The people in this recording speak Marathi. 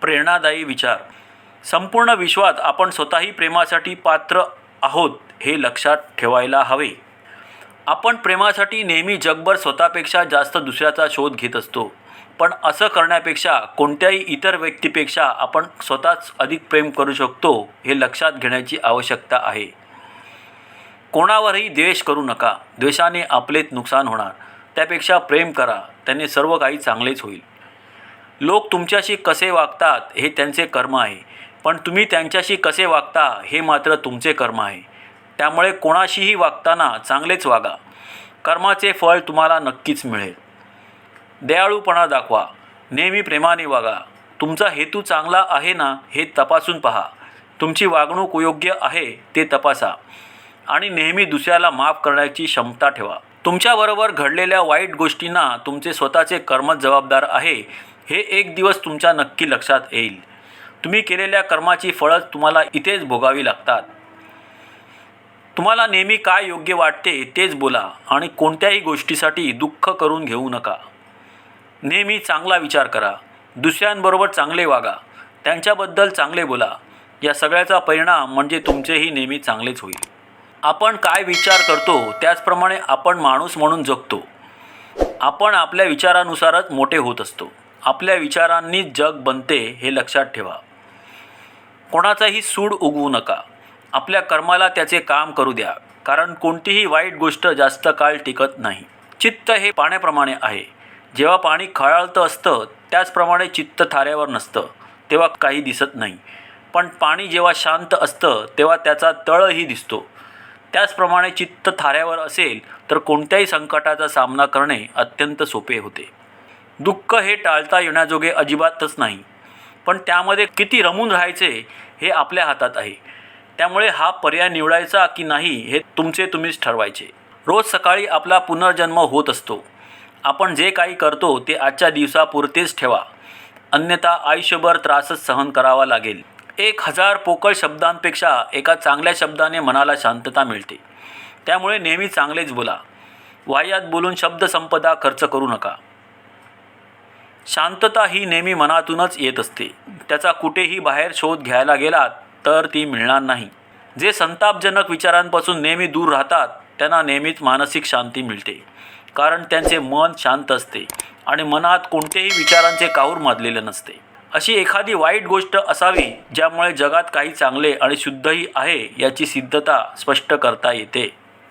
प्रेरणादायी विचार. संपूर्ण विश्वात आपण स्वतःही प्रेमासाठी पात्र आहोत हे लक्षात ठेवायला हवे. आपण प्रेमासाठी नेहमी जगभर स्वतःपेक्षा जास्त दुसऱ्याचा शोध घेत असतो. पण असं करण्यापेक्षा कोणत्याही इतर व्यक्तीपेक्षा आपण स्वतःच अधिक प्रेम करू शकतो हे लक्षात घेण्याची आवश्यकता आहे. कोणावरही द्वेष करू नका. द्वेषाने आपलेच नुकसान होणार. त्यापेक्षा प्रेम करा. त्याने सर्व काही चांगलेच होईल. लोक तुमच्याशी कसे वागतात हे त्यांचे कर्म आहे. पण तुम्ही त्यांच्याशी कसे वागता हे मात्र तुमचे कर्म आहे. त्यामुळे कोणाशीही वागताना चांगलेच वागा. कर्माचे फळ तुम्हाला नक्कीच मिळेल. दयाळूपणा दाखवा. नेहमी प्रेमाने वागा. तुमचा हेतू चांगला आहे ना हे तपासून पहा. तुमची वागणूक योग्य आहे ते तपासा. आणि नेहमी दुसऱ्याला माफ करण्याची क्षमता ठेवा. तुमच्याबरोबर घडलेल्या वाईट गोष्टींना तुमचे स्वतःचे कर्मच जबाबदार आहे. हे एक दिवस तुमच्या नक्की लक्षात येईल. तुम्ही केलेल्या कर्माची फळच तुम्हाला इथेच भोगावी लागतात. तुम्हाला नेहमी काय योग्य वाटते तेच बोला आणि कोणत्याही गोष्टीसाठी दुःख करून घेऊ नका. नेहमी चांगला विचार करा. दुसऱ्यांबरोबर चांगले वागा. त्यांच्याबद्दल चांगले बोला. या सगळ्याचा परिणाम म्हणजे तुमचेही नेहमी चांगलेच होईल. आपण काय विचार करतो त्याचप्रमाणे आपण माणूस म्हणून जगतो. आपण आपल्या विचारानुसारच मोठे होत असतो. आपल्या विचारांनीच जग बनते हे लक्षात ठेवा. कोणाचाही सूड उगवू नका. आपल्या कर्माला त्याचे काम करू द्या. कारण कोणतीही वाईट गोष्ट जास्त काळ टिकत नाही. चित्त हे पाण्याप्रमाणे आहे. जेव्हा पाणी खळाळतं असतं त्याचप्रमाणे चित्त थाऱ्यावर नसतं. तेव्हा काही दिसत नाही. पण पाणी जेव्हा शांत असतं तेव्हा त्याचा तळही दिसतो. त्याचप्रमाणे चित्त थाऱ्यावर असेल तर कोणत्याही संकटाचा सामना करणे अत्यंत सोपे होते. दुःख हे टाळता येण्याजोगे अजिबातच नाही. पण त्यामध्ये किती रमून राहायचे हे आपल्या हातात आहे. त्यामुळे हा पर्याय निवडायचा की नाही हे तुमचे तुम्हीच ठरवायचे. रोज सकाळी आपला पुनर्जन्म होत असतो. आपण जे काही करतो ते आजच्या दिवसापुरतेच ठेवा. अन्यथा आयुष्यभर त्रासच सहन करावा लागेल. एक हजार पोकळ शब्दांपेक्षा एका चांगल्या शब्दाने मनाला शांतता मिळते. त्यामुळे नेहमी चांगलेच बोला. वाह्यात बोलून शब्दसंपदा खर्च करू नका. शांतता ही नेहमी मनातूनच येत असते. त्याचा कुठेही बाहेर शोध घ्यायला गेलात तर ती मिळणार नाही. जे संतापजनक विचारांपासून नेहमी दूर राहतात त्यांना नेहमीच मानसिक शांती मिळते. कारण त्यांचे मन शांत असते आणि मनात कोणतेही विचारांचे काहूर माजलेले नसते. अशी एखादी वाईट गोष्ट असावी ज्यामुळे जगात काही चांगले आणि शुद्धही आहे याची सिद्धता स्पष्ट करता येते.